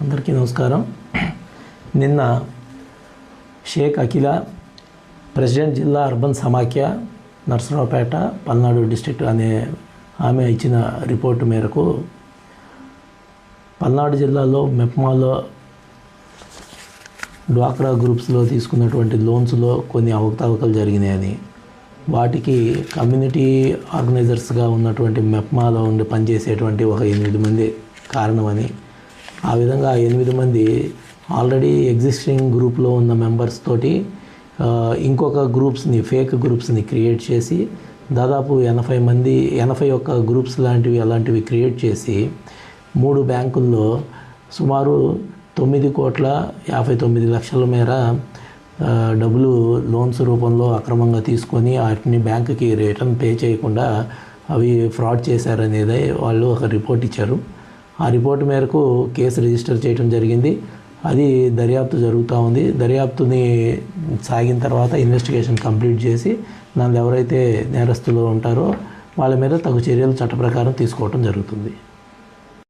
అందరికీ నమస్కారం. నిన్న షేక్ అఖిల ప్రెసిడెంట్ జిల్లా అర్బన్ సమాఖ్య నర్సరావుపేట పల్నాడు డిస్ట్రిక్ట్ అనే ఆమె ఇచ్చిన రిపోర్టు మేరకు పల్నాడు జిల్లాలో మెప్మాలో డ్వాక్రా గ్రూప్స్లో తీసుకున్నటువంటి లోన్స్లో కొన్ని అవకతవకలు జరిగినాయని వాటికి కమ్యూనిటీ ఆర్గనైజర్స్గా ఉన్నటువంటి మెప్మాలో ఉండి పనిచేసేటువంటి ఒక ఎనిమిది మంది కారణమని ఆ విధంగా ఎనిమిది మంది ఆల్రెడీ ఎగ్జిస్టింగ్ గ్రూప్లో ఉన్న మెంబర్స్ తోటి ఇంకొక గ్రూప్స్ని ఫేక్ గ్రూప్స్ని క్రియేట్ చేసి దాదాపు ఎనభై మంది ఎనభై ఒక్క గ్రూప్స్ లాంటివి అలాంటివి క్రియేట్ చేసి మూడు బ్యాంకుల్లో సుమారు తొమ్మిది కోట్ల యాభై తొమ్మిది లక్షల మేర డబ్బులు లోన్స్ రూపంలో అక్రమంగా తీసుకొని వాటిని బ్యాంకుకి రిటర్న్ పే చేయకుండా అవి ఫ్రాడ్ చేశారనేది వాళ్ళు ఒక రిపోర్ట్ ఇచ్చారు. ఆ రిపోర్ట్ మేరకు కేసు రిజిస్టర్ చేయడం జరిగింది. అది దర్యాప్తు జరుగుతూ ఉంది. దర్యాప్తుని సాగిన తర్వాత ఇన్వెస్టిగేషన్ కంప్లీట్ చేసి దానిలో ఎవరైతే నేరస్తులు ఉంటారో వాళ్ళ మీద తగు చర్యలు చట్ట ప్రకారం తీసుకోవడం జరుగుతుంది.